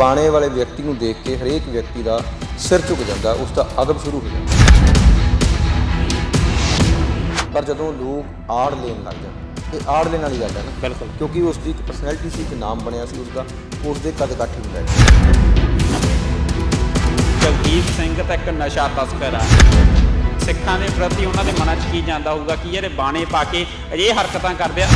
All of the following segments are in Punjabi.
ਬਾਣੇ ਵਾਲੇ ਵਿਅਕਤੀ ਨੂੰ ਦੇਖ ਕੇ ਹਰੇਕ ਵਿਅਕਤੀ ਦਾ ਸਿਰ ਝੁਕ ਜਾਂਦਾ ਉਸ ਦਾ ਅਦਬ ਸ਼ੁਰੂ ਹੋ ਜਾਂਦਾ। ਪਰ ਜਦੋਂ ਲੋਕ ਆੜ ਲੈਣ ਲੱਗ ਜਾਂਦੇ ਇਹ ਆੜ ਲੈਣ ਵਾਲੀ ਗੱਲ ਹੈ ਨਾ ਬਿਲਕੁਲ। ਕਿਉਂਕਿ ਉਸ ਦੀ ਇੱਕ ਪਰਸਨੈਲਿਟੀ ਸੀ ਇੱਕ ਨਾਮ ਬਣਿਆ ਸੀ ਉਸ ਦਾ ਉਸ ਦੇ ਕਦ ਕੱਠ ਹੀ ਹੁੰਦਾ ਹੈ। ਜਗਦੀਪ ਸਿੰਘ ਤਾਂ ਇੱਕ ਨਸ਼ਾ ਤਸਕਰ ਆ। ਸਿੱਖਾਂ ਦੇ ਪ੍ਰਤੀ ਉਹਨਾਂ ਦੇ ਮਨਾਂ 'ਚ ਕੀ ਜਾਂਦਾ ਹੋਊਗਾ ਕਿ ਯਾਰ ਇਹ ਬਾਣੇ ਪਾ ਕੇ ਅਜੇ ਹਰਕਤਾਂ ਕਰਦੇ ਆ?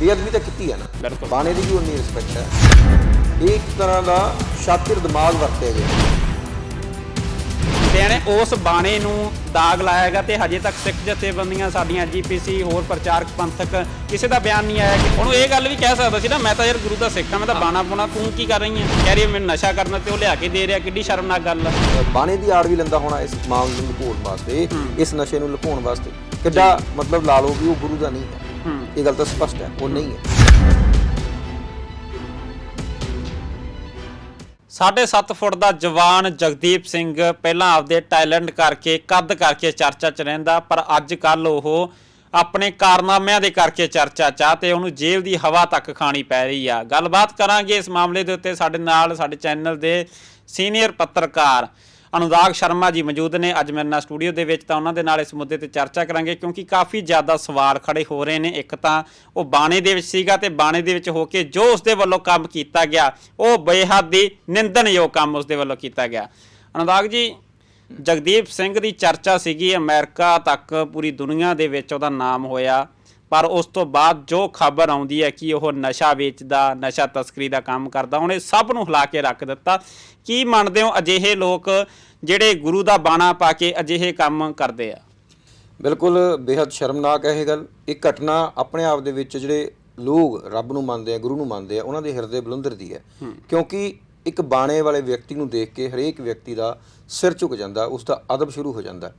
ਬੇਅਦਬੀ ਤਾਂ ਕੀਤੀ ਹੈ ਨਾ। ਬਿਲਕੁਲ। ਬਾਣੇ ਦੀ ਵੀ ਉਨੀ ਰਿਸਪੈਕਟ ਹੈ। ਇੱਕ ਤਰ੍ਹਾਂ ਦਾ ਸ਼ਾਤਿਰ ਦਿਮਾਗ ਵਰਤਿਆ ਗਿਆ ਤੇ ਇਹਨੇ ਉਸ ਬਾਣੇ ਨੂੰ ਦਾਗ ਲਾਇਆਗਾ ਤੇ ਹਜੇ ਤੱਕ ਸਿੱਖ ਜਥੇਬੰਦੀਆਂ ਸਾਡੀਆਂ ਜੀਪੀਸੀ ਹੋਰ ਪ੍ਰਚਾਰਕ ਪੰਥਕ ਕਿਸੇ ਦਾ ਬਿਆਨ ਨਹੀਂ ਆਇਆ ਕਿ ਉਹਨੂੰ ਇਹ ਗੱਲ ਵੀ ਕਹਿ ਸਕਦਾ ਸੀ ਨਾ ਮੈਂ ਤਾਂ ਯਾਰ ਗੁਰੂ ਦਾ ਸਿੱਖ ਆ ਮੈਂ ਤਾਂ ਬਾਣਾ ਪਾਉਣਾ ਤੂੰ ਕੀ ਕਰ ਰਹੀ ਹੈ? ਕਹਿ ਰਹੀ ਹੈ ਮੈਨੂੰ ਨਸ਼ਾ ਕਰਨਾ ਤੇ ਉਹ ਲਿਆ ਕੇ ਦੇ ਰਿਹਾ ਕਿੱਡੀ ਸ਼ਰਮਨਾਕ ਗੱਲ ਆ। ਬਾਣੇ ਦੀ ਆੜ ਵੀ ਲੈਂਦਾ ਹੋਣਾ ਇਸ ਮਾਮਲੇ ਨੂੰ ਲੁਕਾਉਣ ਵਾਸਤੇ ਇਸ ਨਸ਼ੇ ਨੂੰ ਲੁਕਾਉਣ ਵਾਸਤੇ। ਕਿੱਡਾ ਮਤਲਬ ਲਾ ਲਓ ਵੀ ਉਹ ਗੁਰੂ ਦਾ ਨਹੀਂ ਹੂੰ। ਇਹ ਗੱਲ ਤਾਂ ਸਪਸ਼ਟ ਹੈ ਉਹ ਨਹੀਂ ਹੈ। ਸਾਢੇ ਸੱਤ ਫੁੱਟ ਦਾ ਜਵਾਨ ਜਗਦੀਪ ਸਿੰਘ ਪਹਿਲਾਂ ਆਪਦੇ ਟੈਲੈਂਟ ਕਰਕੇ, ਕੱਦ ਕਰਕੇ ਚਰਚਾ 'ਚ ਰਹਿੰਦਾ, ਪਰ ਅੱਜ ਕੱਲ ਉਹ ਆਪਣੇ ਕਾਰਨਾਮਿਆਂ ਦੇ ਕਰਕੇ ਚਰਚਾ 'ਚ ਆ ਤੇ ਉਹਨੂੰ ਜੇਲ੍ਹ ਦੀ ਹਵਾ ਤੱਕ ਖਾਣੀ ਪੈ ਰਹੀ ਆ। ਗੱਲਬਾਤ ਕਰਾਂਗੇ ਇਸ ਮਾਮਲੇ ਦੇ ਉੱਤੇ ਸਾਡੇ ਨਾਲ ਸਾਡੇ ਚੈਨਲ ਦੇ ਸੀਨੀਅਰ ਪੱਤਰਕਾਰ ਅਨੁਰਾਗ ਸ਼ਰਮਾ ਜੀ ਮੌਜੂਦ ਨੇ ਅੱਜ ਮੇਰੇ ਨਾਲ ਸਟੂਡੀਓ ਦੇ ਵਿੱਚ ਤਾਂ ਉਹਨਾਂ ਦੇ ਨਾਲ ਇਸ ਮੁੱਦੇ ਤੇ ਚਰਚਾ ਕਰਾਂਗੇ ਕਿਉਂਕਿ ਕਾਫੀ ਜ਼ਿਆਦਾ ਸਵਾਲ ਖੜੇ ਹੋ ਰਹੇ ਨੇ। ਇੱਕ ਤਾਂ ਉਹ ਬਾਣੇ ਦੇ ਵਿੱਚ ਸੀਗਾ ਤੇ ਬਾਣੇ ਦੇ ਵਿੱਚ ਹੋ ਕੇ ਜੋ ਉਸ ਦੇ ਵੱਲੋਂ ਕੰਮ ਕੀਤਾ ਗਿਆ, ਉਹ ਬੇਹੱਦ ਹੀ ਨਿੰਦਣਯੋਗ ਕੰਮ ਉਸ ਦੇ ਵੱਲੋਂ ਕੀਤਾ ਗਿਆ। ਅਨੁਰਾਗ ਜੀ, ਜਗਦੀਪ ਸਿੰਘ ਦੀ ਚਰਚਾ ਸੀਗੀ, ਅਮਰੀਕਾ ਤੱਕ ਪੂਰੀ ਦੁਨੀਆ ਦੇ ਵਿੱਚ ਉਹਦਾ ਨਾਮ ਹੋਇਆ। ਪਰ ਉਸ ਤੋਂ ਬਾਅਦ ਜੋ ਖਬਰ ਆਉਂਦੀ ਹੈ ਕਿ ਉਹ ਨਸ਼ਾ ਵੇਚਦਾ ਨਸ਼ਾ ਤਸਕਰੀ ਦਾ ਕੰਮ ਕਰਦਾ ਉਹਨੇ ਸਭ ਨੂੰ ਹਿਲਾ ਕੇ ਰੱਖ ਦਿੱਤਾ। ਕੀ ਮੰਨਦੇ ਹੋ ਅਜਿਹੇ ਲੋਕ ਜਿਹੜੇ ਗੁਰੂ ਦਾ ਬਾਣਾ ਪਾ ਕੇ ਅਜਿਹੇ ਕੰਮ ਕਰਦੇ ਆ? ਬਿਲਕੁਲ ਬੇहद ਸ਼ਰਮਨਾਕ ਹੈ ਇਹ ਗੱਲ। ਇਹ ਘਟਨਾ ਆਪਣੇ ਆਪ ਦੇ ਵਿੱਚ ਜਿਹੜੇ ਲੋਕ ਰੱਬ ਨੂੰ ਮੰਨਦੇ ਆ ਗੁਰੂ ਨੂੰ ਮੰਨਦੇ ਆ ਉਹਨਾਂ ਦੇ ਹਿਰਦੇ ਬਲੁੰਦਰਦੀ ਹੈ। ਕਿਉਂਕਿ ਇੱਕ ਬਾਣੇ ਵਾਲੇ ਵਿਅਕਤੀ ਨੂੰ ਦੇਖ ਕੇ ਹਰੇਕ ਵਿਅਕਤੀ ਦਾ ਸਿਰ ਝੁਕ ਜਾਂਦਾ ਉਸ ਦਾ ਅਦਬ ਸ਼ੁਰੂ ਹੋ ਜਾਂਦਾ।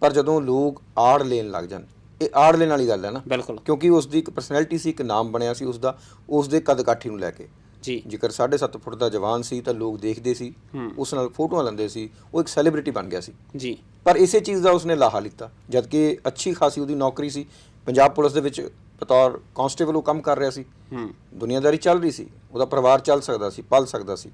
ਪਰ ਜਦੋਂ ਲੋਕ ਆੜ ਲੈਣ ਲੱਗ ਜਾਣ ਇਹ ਆੜ ਲੈਣ ਵਾਲੀ ਗੱਲ ਹੈ ਨਾ। ਬਿਲਕੁਲ। ਕਿਉਂਕਿ ਉਸ ਦੀ ਇੱਕ ਪਰਸਨੈਲਿਟੀ ਸੀ ਇੱਕ ਨਾਮ ਬਣਿਆ ਸੀ ਉਸ ਦਾ ਉਸ ਦੇ ਕਦ ਕਾਠੀ ਨੂੰ ਲੈ ਕੇ। ਜੀ। ਜੇਕਰ 7.5 ਫੁੱਟ ਦਾ ਜਵਾਨ ਸੀ ਤਾਂ ਲੋਕ ਦੇਖਦੇ ਸੀ ਉਸ ਨਾਲ ਫੋਟੋਆਂ ਲੈਂਦੇ ਸੀ ਉਹ ਇੱਕ ਸੈਲੀਬ੍ਰਿਟੀ ਬਣ ਗਿਆ ਸੀ। ਜੀ। ਪਰ ਇਸੇ ਚੀਜ਼ ਦਾ ਉਸਨੇ ਲਾਹਾ ਲਿੱਤਾ ਜਦ ਕਿ ਅੱਛੀ ਖਾਸੀ ਉਹਦੀ ਨੌਕਰੀ ਸੀ। ਪੰਜਾਬ ਪੁਲਿਸ ਦੇ ਵਿੱਚ ਬਤੌਰ ਕਾਂਸਟੇਬਲ ਉਹ ਕੰਮ ਕਰ ਰਿਹਾ ਸੀ। ਹੂੰ। ਦੁਨੀਆਦਾਰੀ ਚੱਲ ਰਹੀ ਸੀ ਉਹਦਾ ਪਰਿਵਾਰ ਚੱਲ ਸਕਦਾ ਸੀ ਪਲ ਸਕਦਾ ਸੀ।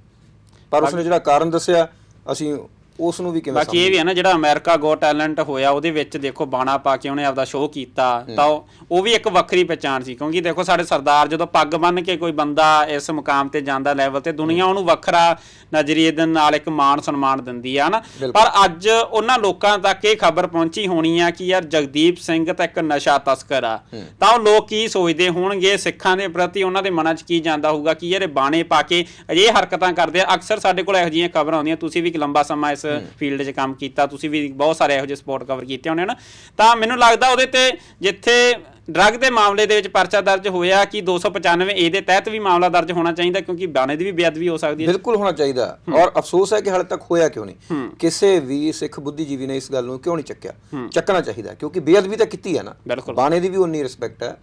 ਪਰ ਉਸਨੇ ਜਿਹੜਾ ਕਾਰਨ ਦੱਸਿਆ ਅਸੀਂ ਉਸ ਨੂੰ ਵੀ ਕਿਵੇਂ ਬਾਕੀ ਇਹ ਵੀ ਹੈ ਨਾ ਜਿਹੜਾ ਅਮਰੀਕਾ ਗੋ ਟੈਲੈਂਟ ਹੋਇਆ ਉਹਦੇ ਵਿੱਚ ਦੇਖੋ ਬਾਣਾ ਪਾ ਕੇ ਉਹਨੇ ਆਪਦਾ ਸ਼ੋਅ ਕੀਤਾ ਤਾਂ ਉਹ- ਵੀ ਇੱਕ ਵੱਖਰੀ ਪਛਾਣ ਸੀ ਕਿਉਂਕਿ ਦੇਖੋ ਸਾਡੇ ਸਰਦਾਰ ਜਦੋਂ ਪੱਗ ਬੰਨ੍ਹ ਕੇ ਕੋਈ ਬੰਦਾ ਇਸ ਮੁਕਾਮ ਤੇ ਜਾਂਦਾ ਲੈਵਲ ਤੇ ਦੁਨੀਆ ਉਹਨੂੰ ਵੱਖਰਾ ਨਜ਼ਰੀਏ ਦੇ ਨਾਲ ਇੱਕ ਮਾਣ ਸਨਮਾਨ ਦਿੰਦੀ ਆ ਨਾ ਪਰ ਅੱਜ ਉਹਨਾਂ ਲੋਕਾਂ ਤੱਕ ਇਹ ਖਬਰ ਪਹੁੰਚੀ ਹੋਣੀ ਆ ਕਿ ਯਾਰ ਜਗਦੀਪ ਸਿੰਘ ਤਾਂ ਇੱਕ ਨਸ਼ਾ ਤਸਕਰ ਆ। ਤਾਂ ਉਹ ਲੋਕ ਕੀ ਸੋਚਦੇ ਹੋਣਗੇ ਸਿੱਖਾਂ ਦੇ ਪ੍ਰਤੀ ਉਹਨਾਂ ਦੇ ਮਨਾਂ 'ਚ ਕੀ ਜਾਂਦਾ ਹੋਊਗਾ ਕਿ ਯਾਰ ਇਹ ਬਾਣੇ ਪਾ ਕੇ ਅਜੇ ਹਰਕਤਾਂ ਕਰਦੇ ਆ। ਅਕਸਰ ਸਾਡੇ ਕੋਲ ਇਹੋ ਜਿਹੀਆਂ ਖਬਰਾਂ ਆਉਂਦੀਆਂ ਤੁਸੀਂ ਵੀ ਇੱਕ ਲੰਬਾ ਸਮਾਂ ਇਸ ਫੀਲਡ 'ਚ ਕੰਮ ਕੀਤਾ, ਤੁਸੀਂ ਵੀ ਬਹੁਤ ਸਾਰੇ ਇਹੋ ਜਿਹੇ ਸਪੋਰਟ ਕਵਰ ਕੀਤੇ ਹੋਣੇ ਨਾ ਤਾਂ ਮੈਨੂੰ ਲੱਗਦਾ ਉਹਦੇ ਤੇ ਜਿੱਥੇ ਡਰੱਗ ਦੇ ਮਾਮਲੇ ਦੇ ਵਿੱਚ ਪਰਚਾ ਦਰਜ ਹੋਇਆ ਕਿ 295 ਏ ਦੇ ਤਹਿਤ ਵੀ ਮਾਮਲਾ ਦਰਜ ਹੋਣਾ ਚਾਹੀਦਾ ਕਿਉਂਕਿ ਬਾਣੇ ਦੀ ਵੀ ਬੇਅਦਬੀ ਹੋ ਸਕਦੀ ਹੈ। ਬਿਲਕੁਲ ਹੋਣਾ ਚਾਹੀਦਾ। ਔਰ ਅਫਸੋਸ ਹੈ ਕਿ ਹਾਲੇ ਤੱਕ ਹੋਇਆ ਕਿਉਂ ਨਹੀਂ। ਕਿਸੇ ਵੀ ਸਿੱਖ ਬੁੱਧੀਜੀਵੀ ਨੇ ਇਸ ਗੱਲ ਨੂੰ ਕਿਉਂ ਨਹੀਂ ਚੱਕਿਆ? ਚੱਕਣਾ ਚਾਹੀਦਾ ਕਿਉਂਕਿ ਬੇਅਦਬੀ ਤਾਂ ਕੀਤੀ ਹੈ ਨਾ। ਬਾਣੇ ਦੀ ਵੀ ਉਨੀ ਰਿਸਪੈਕਟ ਹੈ।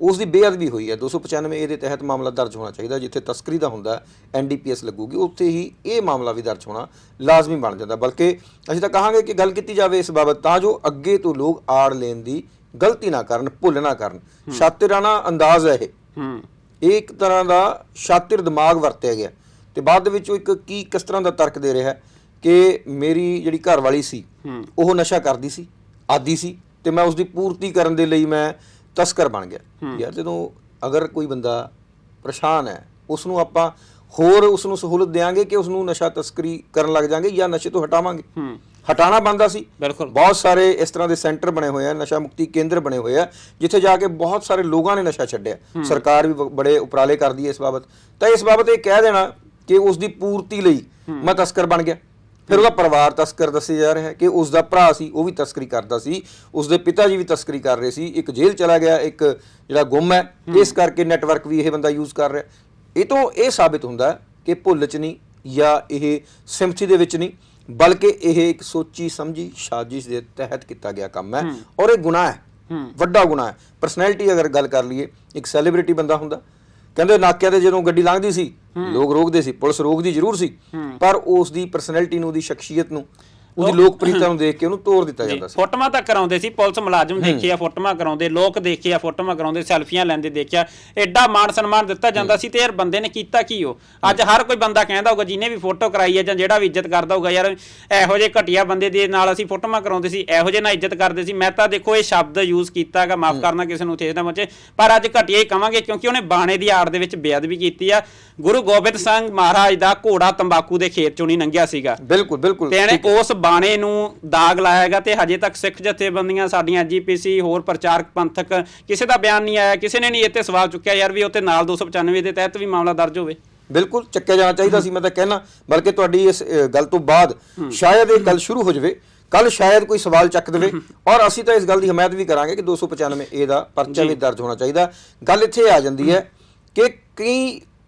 ਉਸ ਦੀ ਬੇਅਦਬੀ ਹੋਈ ਹੈ। 295 ਏ ਦੇ ਤਹਿਤ ਮਾਮਲਾ ਦਰਜ ਹੋਣਾ ਚਾਹੀਦਾ ਜਿੱਥੇ ਤਸਕਰੀ ਦਾ ਹੁੰਦਾ ਐਨਡੀਪੀਐਸ ਲੱਗੂਗੀ ਉੱਥੇ ਹੀ ਇਹ ਮਾਮਲਾ ਵੀ ਦਰਜ ਹੋਣਾ ਲਾਜ਼ਮੀ ਬਣ ਜਾਂਦਾ। ਬਲਕਿ ਅਸੀਂ ਤਾਂ ਕਹਾਂਗੇ ਕਿ ਗੱਲ ਕੀਤੀ ਜਾਵੇ ਇਸ ਬਾਬਤ ਤਾਂ ਜੋ ਅੱਗੇ ਤੋਂ ਲੋਕ ਆੜ ਲੈਣ ਦੀ ਗਲਤੀ ਨਾ ਕਰਨ ਭੁੱਲ ਨਾ ਕਰਨ। ਸ਼ਾਤਿਰਾਨਾ ਅੰਦਾਜ਼ ਹੈ ਇਹ। ਹੂੰ। ਇਹ ਇੱਕ ਤਰ੍ਹਾਂ ਦਾ ਸ਼ਾਤਿਰ ਦਿਮਾਗ ਵਰਤਿਆ ਗਿਆ। ਤੇ ਬਾਅਦ ਦੇ ਵਿੱਚ ਉਹ ਇੱਕ ਕੀ ਕਿਸ ਤਰ੍ਹਾਂ ਦਾ ਤਰਕ ਦੇ ਰਿਹਾ ਕਿ ਮੇਰੀ ਜਿਹੜੀ ਘਰ ਵਾਲੀ ਸੀ ਉਹ ਨਸ਼ਾ ਕਰਦੀ ਸੀ ਆਦੀ ਸੀ ਤੇ ਮੈਂ ਉਸ ਦੀ ਪੂਰਤੀ ਕਰਨ ਦੇ ਲਈ ਮੈਂ ਤਸਕਰ ਬਣ ਗਿਆ। ਯਾਰ ਜਦੋਂ ਅਗਰ ਕੋਈ ਬੰਦਾ ਪਰੇਸ਼ਾਨ ਹੈ ਉਸ ਨੂੰ ਆਪਾਂ ਹੋਰ ਉਸ ਨੂੰ ਸਹੂਲਤ ਦੇਾਂਗੇ ਕਿ ਉਸ ਨੂੰ ਨਸ਼ਾ ਤਸਕਰੀ ਕਰਨ ਲੱਗ ਜਾਾਂਗੇ ਜਾਂ ਨਸ਼ੇ ਤੋਂ ਹਟਾਵਾਂਗੇ? ਹੂੰ। ਹਟਾਣਾ ਬੰਦਾ ਸੀ। ਬਿਲਕੁਲ। ਬਹੁਤ ਸਾਰੇ ਇਸ ਤਰ੍ਹਾਂ ਦੇ ਸੈਂਟਰ ਬਣੇ ਹੋਏ ਆ ਨਸ਼ਾ ਮੁਕਤੀ ਕੇਂਦਰ ਬਣੇ ਹੋਏ ਆ ਜਿੱਥੇ ਜਾ ਕੇ ਬਹੁਤ ਸਾਰੇ ਲੋਕਾਂ ਨੇ ਨਸ਼ਾ ਛੱਡਿਆ। ਸਰਕਾਰ ਵੀ ਬ- ਬੜੇ ਉਪਰਾਲੇ ਕਰਦੀ ਹੈ ਇਸ ਬਾਬਤ। ਤਾਂ ਇਸ ਬਾਬਤ ਇਹ ਕਹਿ ਦੇਣਾ ਕਿ ਉਸ ਦੀ ਪੂਰਤੀ ਲਈ ਮੈਂ ਤਸਕਰ ਬਣ ਗਿਆ। ਫਿਰ ਉਹਦਾ ਪਰਿਵਾਰ ਤਸਕਰ ਦੱਸਿਆ ਜਾ ਰਿਹਾ ਹੈ ਕਿ ਉਸ ਦਾ ਭਰਾ ਸੀ ਉਹ ਵੀ ਤਸਕਰੀ ਕਰਦਾ ਸੀ। ਉਸ ਦੇ ਪਿਤਾ ਜੀ ਵੀ ਤਸਕਰੀ ਕਰ ਰਹੇ ਸੀ। ਇੱਕ ਜੇਲ੍ਹ ਚਲਾ ਗਿਆ ਇੱਕ ਜਿਹੜਾ ਗੁੰਮ ਹੈ ਇਸ ਕਰਕੇ ਨੈਟਵਰਕ ਵੀ ਇਹ ਬੰਦਾ ਯੂਜ਼ ਕਰ ਰਿਹਾ। ਇਹ ਤੋਂ ਇਹ ਸਾਬਿਤ ਹੁੰਦਾ ਹੈ ਕਿ ਭੁੱਲ ਚ ਨਹੀਂ ਜਾਂ ਇਹ ਸਿੰਪਥੀ ਦੇ ਵਿੱਚ ਨਹੀਂ। ਬਲਕਿ ਇਹ ਇੱਕ ਸੋਚੀ ਸਮਝੀ ਸਾਜ਼ਿਸ਼ ਦੇ ਤਹਿਤ ਕੀਤਾ ਗਿਆ ਕੰਮ ਹੈ ਔਰ ਇਹ ਗੁਨਾਹ ਹੈ। ਵੱਡਾ ਗੁਨਾਹ ਹੈ। ਪਰਸਨੈਲਿਟੀ ਅਗਰ ਗੱਲ ਕਰ ਲਈਏ ਇੱਕ ਸੈਲੀਬ੍ਰਿਟੀ ਬੰਦਾ ਹੁੰਦਾ। ਕਹਿੰਦੇ ਨਾਕਿਆਂ ਤੇ ਜਦੋਂ ਗੱਡੀ ਲੰਘਦੀ ਸੀ ਲੋਕ ਰੋਕਦੇ ਸੀ ਪੁਲਿਸ ਰੋਕਦੀ ਜ਼ਰੂਰ ਸੀ। ਪਰ ਉਸ ਦੀ ਪਰਸਨੈਲਿਟੀ ਨੂੰ ਉਹਦੀ ਸ਼ਖਸੀਅਤ ਨੂੰ ਉਹਦੀ ਲੋਕਪ੍ਰਿਯਤਾ ਨੂੰ ਦੇਖ ਕੇ ਉਹਨੂੰ ਤੋੜ ਦਿੱਤਾ ਜਾਂਦਾ ਸੀ। ਫੋਟੋਆਂ ਤਾਂ ਕਰਾਉਂਦੇ ਸੀ ਪੁਲਿਸ ਮੁਲਾਜ਼ਮ ਦੇਖੇ ਆ ਫੋਟੋਆਂ ਕਰਾਉਂਦੇ ਲੋਕ ਦੇਖੇ ਆ ਫੋਟੋਆਂ ਕਰਾਉਂਦੇ ਸੈਲਫੀਆਂ ਲੈਂਦੇ ਦੇਖਿਆ। ਐਡਾ ਮਾਣ ਸਨਮਾਨ ਦਿੱਤਾ ਜਾਂਦਾ ਸੀ ਤੇ ਯਾਰ ਬੰਦੇ ਨੇ ਕੀਤਾ ਕੀ ਉਹ? ਅੱਜ ਹਰ ਕੋਈ ਬੰਦਾ ਕਹਿੰਦਾ ਹੋਊਗਾ ਜਿਹਨੇ ਵੀ ਫੋਟੋ ਕਰਾਈ ਹੈ ਜਾਂ ਜਿਹੜਾ ਵੀ ਇੱਜ਼ਤ ਕਰਦਾ ਹੋਊਗਾ ਯਾਰ ਇਹੋ ਜਿਹੇ ਘਟੀਆ ਬੰਦੇ ਦੇ ਨਾਲ ਅਸੀਂ ਫੋਟੋਆਂ ਕਰਾਉਂਦੇ ਸੀ ਇਹੋ ਜਿਹੇ ਨਾਲ ਇੱਜ਼ਤ ਕਰਦੇ ਸੀ। ਮੈਂ ਤਾਂ ਦੇਖੋ ਇਹ ਸ਼ਬਦ ਯੂਜ਼ ਕੀਤਾਗਾ ਮਾਫ ਕਰਨਾ ਕਿਸੇ ਨੂੰ ਠੇਸ ਨਾ ਪਹੁੰਚੇ ਪਰ ਅੱਜ ਘਟੀਆ ਹੀ ਕਵਾਂਗੇ ਕਿਉਂਕਿ ਉਹਨੇ ਬਾਣੇ ਦੀ ਆੜ ਦੇ ਵਿੱਚ ਬੇਅਦਬੀ ਕੀਤੀ ਆ। ਗੁਰੂ ਗੋਬਿੰਦ ਸਿੰਘ ਮਹਾਰਾਜ ਦਾ ਘੋੜਾ ਤੰਬਾਕੂ ਦੇ ਖੇਤ ਚੋਂ ਨਹੀਂ ਲੰਘਿਆ ਸੀਗਾ। ਬਿਲਕੁਲ ਬਿਲਕੁਲ ਤੇ ਉਸ ਬਾਣੇ ਨੂੰ ਦਾਗ ਲਾਇਆ ਹੈਗਾ ਤੇ ਹਜੇ ਤੱਕ ਸਿੱਖ ਜਥੇਬੰਦੀਆਂ ਸਾਡੀਆਂ ਜੀਪੀਸੀ ਹੋਰ ਪ੍ਰਚਾਰਕ ਪੰਥਕ ਕਿਸੇ ਦਾ ਬਿਆਨ ਨਹੀਂ ਆਇਆ ਕਿਸੇ ਨੇ ਨਹੀਂ ਇੱਥੇ ਸਵਾਲ ਚੁੱਕਿਆ ਯਾਰ ਵੀ ਉੱਤੇ ਨਾਲ 295 ਦੇ ਤਹਿਤ ਵੀ ਮਾਮਲਾ ਦਰਜ ਹੋਵੇ। ਬਿਲਕੁਲ ਚੱਕਿਆ ਜਾਣਾ ਚਾਹੀਦਾ ਸੀ ਮੈਂ ਤਾਂ ਕਹਿਣਾ ਬਲਕਿ ਤੁਹਾਡੀ ਇਸ ਗੱਲ ਤੋਂ ਬਾਅਦ ਸ਼ਾਇਦ ਇਹ ਗੱਲ ਸ਼ੁਰੂ ਹੋ ਜਾਵੇ ਕੱਲ ਸ਼ਾਇਦ ਕੋਈ ਸਵਾਲ ਚੱਕ ਦੇਵੇ ਔਰ ਅਸੀਂ ਤਾਂ ਇਸ ਗੱਲ ਦੀ ਹਮਾਇਤ ਵੀ ਕਰਾਂਗੇ ਕਿ 295 ਏ ਦਾ ਪਰਚਾ ਵੀ ਦਰਜ ਹੋਣਾ ਚਾਹੀਦਾ। ਗੱਲ ਇੱਥੇ ਆ ਜਾਂਦੀ ਹੈ ਕਿ ਕਈ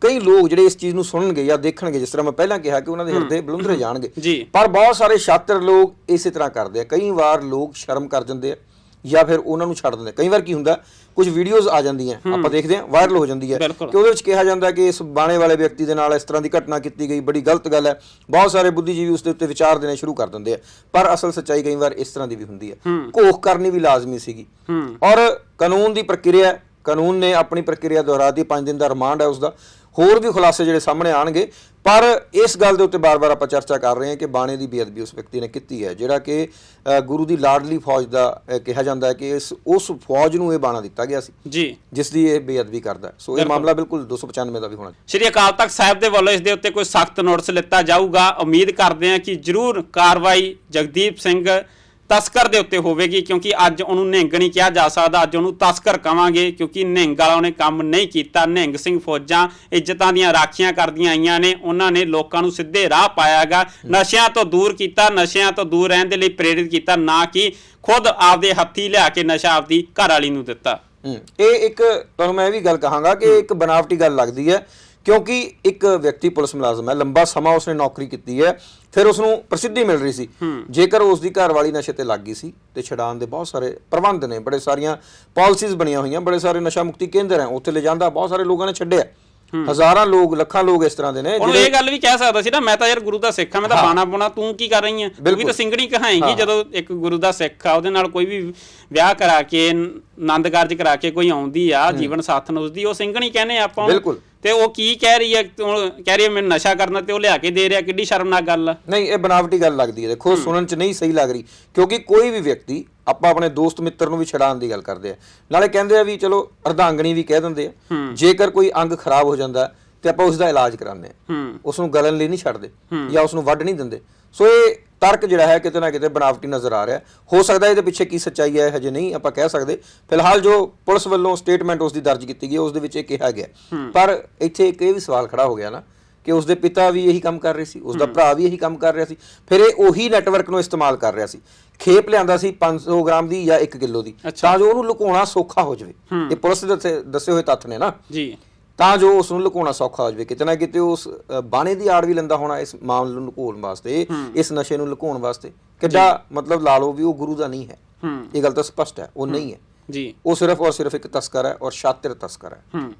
ਕਈ ਲੋਕ ਜਿਹੜੇ ਇਸ ਚੀਜ਼ ਨੂੰ ਸੁਣਨਗੇ ਜਾਂ ਦੇਖਣਗੇ ਜਿਸ ਤਰ੍ਹਾਂ ਮੈਂ ਪਹਿਲਾਂ ਕਿਹਾ ਕਿ ਉਹਨਾਂ ਦੇ ਹਿਰਦੇ ਬਲੁੰਦਰੇ ਜਾਣਗੇ। ਪਰ ਬਹੁਤ ਸਾਰੇ ਸ਼ਾਤਰ ਲੋਕ ਇਸੇ ਤਰ੍ਹਾਂ ਕਰਦੇ ਆ। ਕਈ ਵਾਰ ਲੋਕ ਸ਼ਰਮ ਕਰ ਜਾਂਦੇ ਆ ਜਾਂ ਫਿਰ ਉਹਨਾਂ ਨੂੰ ਛੱਡ ਦਿੰਦੇ। ਕਈ ਵਾਰ ਕੀ ਹੁੰਦਾ ਕੁਝ ਵੀਡੀਓਜ਼ ਆ ਜਾਂਦੀਆਂ ਆਪਾਂ ਦੇਖਦੇ ਆ ਵਾਇਰਲ ਹੋ ਜਾਂਦੀ ਹੈ। ਕਿ ਉਹਦੇ ਵਿੱਚ ਕਿਹਾ ਜਾਂਦਾ ਕਿ ਇਸ ਬਾਣੇ ਵਾਲੇ ਵਿਅਕਤੀ ਦੇ ਨਾਲ ਇਸ ਤਰ੍ਹਾਂ ਦੀ ਘਟਨਾ ਕੀਤੀ ਗਈ ਬੜੀ ਗਲਤ ਗੱਲ ਹੈ। ਬਹੁਤ ਸਾਰੇ ਬੁੱਧੀਜੀਵੀ ਉਸ ਦੇ ਉੱਤੇ ਵਿਚਾਰ ਦੇਣੇ ਸ਼ੁਰੂ ਕਰ ਦਿੰਦੇ ਆ। ਪਰ ਅਸਲ ਸੱਚਾਈ ਕਈ ਵਾਰ ਇਸ ਤਰ੍ਹਾਂ ਦੀ ਵੀ ਹੁੰਦੀ ਹੈ। ਘੋਖ ਕਰਨੀ ਵੀ ਲਾਜ਼ਮੀ ਸੀਗੀ। ਔਰ ਕਾਨੂੰਨ ਦੀ ਪ੍ਰਕਿਰਿਆ ਹੈ। ਕਾਨੂੰਨ ਨੇ ਆਪਣੀ ਪ੍ਰਕਿਰਿਆ ਦੁਹਰਾਤੀ 5 ਦਿਨ ਦਾ ਰਿਮਾਂਡ ਹੈ ਉਸ ਦਾ ਹੋਰ ਵੀ ਖੁਲਾਸੇ ਜਿਹੜੇ ਸਾਹਮਣੇ ਆਣਗੇ ਪਰ ਇਸ ਗੱਲ ਦੇ ਉੱਤੇ ਬਾਰ-ਬਾਰ ਆਪਾਂ ਚਰਚਾ ਕਰ ਰਹੇ ਹਾਂ ਕਿ ਬਾਣੇ ਦੀ ਬੇਅਦਬੀ ਉਸ ਵਿਅਕਤੀ ਨੇ ਕੀਤੀ ਹੈ ਜਿਹੜਾ ਕਿ ਗੁਰੂ ਦੀ ਲਾਡਲੀ ਫੌਜ ਦਾ ਕਿਹਾ ਜਾਂਦਾ ਹੈ ਕਿ ਇਸ ਉਸ ਫੌਜ ਨੂੰ ਇਹ ਬਾਣਾ ਦਿੱਤਾ ਗਿਆ ਸੀ। ਜੀ। ਜਿਸ ਦੀ ਇਹ ਬੇਅਦਬੀ ਕਰਦਾ। ਸੋ ਇਹ ਮਾਮਲਾ ਬਿਲਕੁਲ 295 ਦਾ ਵੀ ਹੋਣਾ ਸ਼੍ਰੀ ਅਕਾਲ ਤਖਤ ਸਾਹਿਬ ਦੇ ਵੱਲੋਂ ਇਸ ਦੇ ਉੱਤੇ ਕੋਈ ਸਖਤ ਨੋਟਿਸ ਲਿੱਤਾ ਜਾਊਗਾ। ਉਮੀਦ ਕਰਦੇ ਹਾਂ ਕਿ ਜ਼ਰੂਰ ਕਾਰਵਾਈ ਜਗਦੀਪ ਸਿੰਘ ਤਸਕਰ ਦੇ ਉੱਤੇ ਹੋਵੇਗੀ ਕਿਉਂਕਿ ਅੱਜ ਉਹਨੂੰ ਨਿਹੰਗ ਨਹੀਂ ਕਿਹਾ ਜਾ ਸਕਦਾ। ਅੱਜ ਉਹਨੂੰ ਤਸਕਰ ਕਵਾਂਗੇ ਕਿਉਂਕਿ ਨਿਹੰਗ ਵਾਲਾ ਉਹਨੇ ਕੰਮ ਨਹੀਂ ਕੀਤਾ। ਨਿਹੰਗ ਸਿੰਘ ਫੌਜਾਂ ਇੱਜ਼ਤਾਂ ਦੀਆਂ ਰਾਖੀਆਂ ਕਰਦੀਆਂ ਆਈਆਂ ਨੇ। ਉਹਨਾਂ ਨੇ ਲੋਕਾਂ ਨੂੰ ਸਿੱਧੇ ਰਾਹ ਪਾਇਆਗਾ। ਨਸ਼ਿਆਂ ਤੋਂ ਦੂਰ ਕੀਤਾ, ਨਸ਼ਿਆਂ ਤੋਂ ਦੂਰ ਰਹਿਣ ਦੇ ਲਈ ਪ੍ਰੇਰਿਤ ਕੀਤਾ, ਨਾ ਕਿ ਖੁਦ ਆਪਦੇ ਹੱਥੀ ਲਿਆ ਕੇ ਨਸ਼ਾ ਆਪਦੀ ਘਰ ਵਾਲੀ ਨੂੰ ਦਿੱਤਾ। ਇਹ ਇੱਕ, ਤੁਹਾਨੂੰ ਮੈਂ ਇਹ ਵੀ ਗੱਲ ਕਹਾਂਗਾ ਕਿ ਇੱਕ ਬਨਾਵਟੀ ਗੱਲ ਲੱਗਦੀ ਹੈ। ਕਿਉਂਕਿ ਇੱਕ ਵਿਅਕਤੀ ਪੁਲਿਸ ਮੁਲਾਜ਼ਮ ਹੈ ਲੰਬਾ ਸਮਾਂ ਉਸਨੇ ਨੌਕਰੀ ਕੀਤੀ ਹੈ ਫਿਰ ਉਸ ਨੂੰ ਪ੍ਰਸਿੱਧੀ ਮਿਲ ਰਹੀ ਸੀ। ਜੇਕਰ ਉਸ ਦੀ ਘਰ ਵਾਲੀ ਨਸ਼ੇ ਤੇ ਲੱਗ ਗਈ ਸੀ ਤੇ ਛਡਾਣ ਦੇ ਬਹੁਤ ਸਾਰੇ ਪ੍ਰਬੰਧ ਨੇ ਬੜੇ ਸਾਰੀਆਂ ਪਾਲਿਸੀਜ਼ ਬਣੀਆਂ ਹੋਈਆਂ ਬੜੇ ਸਾਰੇ ਨਸ਼ਾ ਮੁਕਤੀ ਕੇਂਦਰ ਹੈ ਉੱਥੇ ਲੈ ਜਾਂਦਾ ਬਹੁਤ ਸਾਰੇ ਲੋਕਾਂ ਨੇ ਛੱਡਿਆ। ਹਜ਼ਾਰਾਂ ਲੋਕ ਲੱਖਾਂ ਲੋਕ ਇਸ ਤਰ੍ਹਾਂ ਦੇ ਨੇ ਉਹਨੂੰ ਇਹ ਗੱਲ ਵੀ ਕਹਿ ਸਕਦਾ ਸੀ ਨਾ ਮੈਂ ਤਾਂ ਯਾਰ ਗੁਰੂ ਦਾ ਸਿੱਖ ਆ ਮੈਂ ਤਾਂ ਬਾਣਾ ਬੁਣਾ ਤੂੰ ਕੀ ਕਰ ਰਹੀ ਆ? ਤੂੰ ਵੀ ਤਾਂ ਸਿੰਗਣੀ ਕਹਾਏਂਗੀ ਜਦੋਂ ਇੱਕ ਗੁਰੂ ਦਾ ਸਿੱਖ ਆ ਉਹਦੇ ਨਾਲ ਕੋਈ ਵੀ ਵਿਆਹ ਕਰਾ ਕੇ ਆਨੰਦ ਕਾਰਜ ਕਰਾ ਕੇ ਕੋਈ ਆਉਂਦੀ ਆ ਜੀਵਨ ਸਾਥਣ ਉਸਦੀ ਉਹ ਸਿੰਗਣੀ ਕਹਿੰਦੇ ਆਪਾਂ। ਬਿਲਕੁਲ। ਤੇ ਉਹ ਕੀ ਕਹਿ ਰਹੀ ਹੈ ਕਹਿ ਰਹੀ ਹੈ ਮੈਨੂੰ ਨਸ਼ਾ ਕਰਨਾ ਤੇ ਉਹ ਲਿਆ ਕੇ ਦੇ ਰਿਹਾ ਕਿੱਡੀ ਸ਼ਰਮਨਾਕ ਗੱਲ ਆ। ਨਹੀਂ ਇਹ ਬਨਾਵਟੀ ਗੱਲ ਲੱਗਦੀ ਹੈ। ਦੇਖੋ ਸੁਣਨ ਚ ਨਹੀਂ ਸਹੀ ਲੱਗ ਰਹੀ ਕਿਉਂਕਿ ਕੋਈ ਵੀ ਵਿਅਕਤੀ ਆਪਾਂ ਆਪਣੇ ਦੋਸਤ ਮਿੱਤਰ ਨੂੰ ਵੀ ਛਡਾਉਣ ਦੀ ਗੱਲ ਕਰਦੇ ਆ। ਨਾਲੇ ਕਹਿੰਦੇ ਆ ਵੀ ਚਲੋ ਅਰਧਾਂਗਣੀ ਵੀ ਕਹਿ ਦਿੰਦੇ ਆ। ਜੇਕਰ ਕੋਈ ਅੰਗ ਖਰਾਬ ਹੋ ਜਾਂਦਾ ਤੇ ਆਪਾਂ ਉਸ ਦਾ ਇਲਾਜ ਕਰਾਉਂਦੇ ਆ। ਉਸ ਨੂੰ ਗਲਣ ਲਈ ਨਹੀਂ ਛੱਡਦੇ ਜਾਂ ਉਸ ਨੂੰ ਵੱਢ ਨਹੀਂ ਦਿੰਦੇ। ਸੋ ਇਹ ਤਰਕ ਜਿਹੜਾ ਹੈ ਕਿਤੇ ਨਾ ਕਿਤੇ ਬਨਾਵਟੀ ਨਜ਼ਰ ਆ ਰਿਹਾ। ਹੋ ਸਕਦਾ ਇਹਦੇ ਪਿੱਛੇ ਕੀ ਸੱਚਾਈ ਹੈ ਹਜੇ ਨਹੀਂ ਆਪਾਂ ਕਹਿ ਸਕਦੇ। ਫਿਲਹਾਲ ਜੋ ਪੁਲਿਸ ਵੱਲੋਂ ਸਟੇਟਮੈਂਟ ਉਸ ਦੀ ਦਰਜ ਕੀਤੀ ਗਈ ਉਸ ਦੇ ਵਿੱਚ ਇਹ ਕਿਹਾ ਗਿਆ। ਪਰ ਇੱਥੇ ਇੱਕ ਇਹ ਵੀ ਸਵਾਲ ਖੜਾ ਹੋ ਗਿਆ ਨਾ ਕਿ ਉਸ ਦੇ ਪਿਤਾ ਵੀ ਇਹੀ ਕੰਮ ਕਰ ਰਹੇ ਸੀ ਉਸ ਦਾ ਭਰਾ ਵੀ ਇਹੀ ਕੰਮ ਕਰ ਰਿਹਾ ਸੀ ਫਿਰ ਇਹ ਉਹੀ ਨੈਟਵਰਕ ਨੂੰ ਇਸਤੇਮਾਲ ਕਰ ਰਿਹਾ ਸੀ। ਖੇਪ ਲਿਆਂਦਾ ਸੀ 500 ਗ੍ਰਾਮ ਦੀ ਜਾਂ 1 ਕਿਲੋ ਦੀ ਤਾਂ ਜੋ ਉਹਨੂੰ ਲੁਕਾਉਣਾ ਸੌਖਾ ਹੋ ਜਾਵੇ। ਇਹ ਪੁਲਿਸ ਦੇ ਦੱਸੇ- ਹੋਏ ਤੱਥ ਨੇ ਨਾ। ਜੀ। ਤਾਂ ਜੋ ਉਸ ਨੂੰ ਲੁਕਾਉਣਾ ਸੌਖਾ ਹੋ ਜਾਵੇ ਕਿਤੇ ਨਾ ਕਿਤੇ ਉਸ ਬਾਣੇ ਦੀ ਆੜ ਵੀ ਲੈਂਦਾ ਹੋਣਾ ਇਸ ਮਾਮਲੇ ਨੂੰ ਲੁਕਾਉਣ ਵਾਸਤੇ ਇਸ ਨਸ਼ੇ ਨੂੰ ਲੁਕਾਉਣ ਵਾਸਤੇ। ਕਿੱਡਾ ਮਤਲਬ ਲਾ ਲਓ ਵੀ ਉਹ ਗੁਰੂ ਦਾ ਨਹੀਂ ਹੈ। ਇਹ ਗੱਲ ਤਾਂ ਸਪਸ਼ਟ ਹੈ ਉਹ ਨਹੀਂ ਹੈ। ਜੀ। ਉਹ ਸਿਰਫ ਔਰ ਸਿਰਫ ਇੱਕ ਤਸਕਰ ਹੈ ਔਰ ਸ਼ਾਤਿਰ ਤਸਕਰ ਹੂੰ।